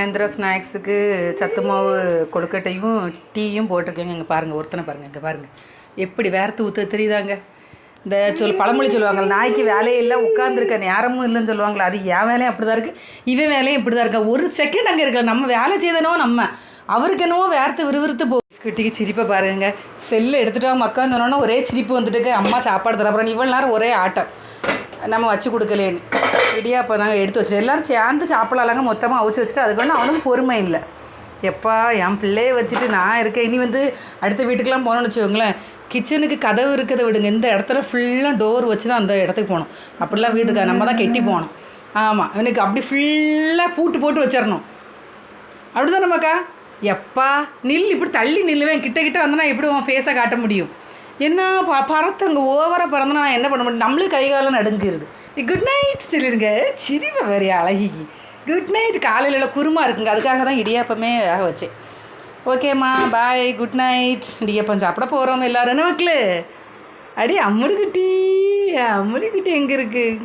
சாயந்தரம் ஸ்நாக்ஸுக்கு சத்து மாவு கொழுக்கட்டையும் டீயும் போட்டிருக்கேங்க. இங்கே பாருங்கள் ஒருத்தனை பாருங்கள் இங்கே பாருங்கள் எப்படி வேர்த்து ஊற்ற தெரியுதாங்க? இந்த சொல் பழமொழி சொல்லுவாங்க நாய்க்கு வேலையே இல்லை உட்காந்துருக்க நேரமும் இல்லைன்னு சொல்லுவாங்களே அது என் வேலையும் அப்படி தான் இருக்குது இவன் வேலையும் இப்படி தான் இருக்கா? ஒரு செகண்ட் அங்கே இருக்கல நம்ம வேலை செய்தனோ நம்ம. அவருக்கு என்னவோ வேர்த்து விறுவிறுத்து போ குட்டிக்கு சிரிப்பை பாருங்க. செல்லு எடுத்துட்டோம் அவங்க சொன்னோன்னா ஒரே சிரிப்பு வந்துட்டு அம்மா சாப்பாடு தர இவ்வளோ நேரம் ஒரே ஆட்டம். நம்ம வச்சு கொடுக்கலேன்னு. இடியாப்போ தாங்க எடுத்து வச்சுட்டு எல்லோரும் சேர்ந்து சாப்பிடலாங்க மொத்தமாக அவிச்சு வச்சுட்டு அதுக்கு ஒன்றும் அவனுக்கு பொறுமை இல்லை. எப்பா என் பிள்ளைய வச்சுட்டு நான் இருக்கேன். இனி வந்து அடுத்த வீட்டுக்கெலாம் போனோம்னு வச்சுக்கோங்களேன். கிச்சனுக்கு கதவு இருக்கிறத விடுங்க. இந்த இடத்துல ஃபுல்லாக டோர் வச்சு தான் அந்த இடத்துக்கு போகணும் அப்படிலாம் வீட்டுக்கு நம்ம தான் கெட்டி போகணும் ஆமாம் எனக்கு அப்படி ஃபுல்லாக பூட்டு போட்டு வச்சிடணும். அப்படிதான் நம்மக்கா எப்பா நில் இப்படி தள்ளி நில்லுவேன். கிட்ட கிட்ட வந்தனா எப்படி உன் ஃபேஸை காட்ட முடியும்? என்ன ப பறத்தங்க ஓவராக பறந்தனா நான் என்ன பண்ண முடியும்? நம்மளும் கை காலம் நடுங்கிருது குட் நைட் சொல்லிடுங்க. சிரிப்பை வேறு அழகிக்கு. குட் நைட் காலையில் உள்ள குருமா இருக்குங்க. அதுக்காக தான் இடியாப்பமே வேக வச்சேன். ஓகேம்மா பாய் குட் நைட் இடியாப்பம் சாப்பிட போகிறோம் எல்லாரும். என்ன அடி அம்முடி குட்டி அம்முடி குட்டி எங்கே இருக்குது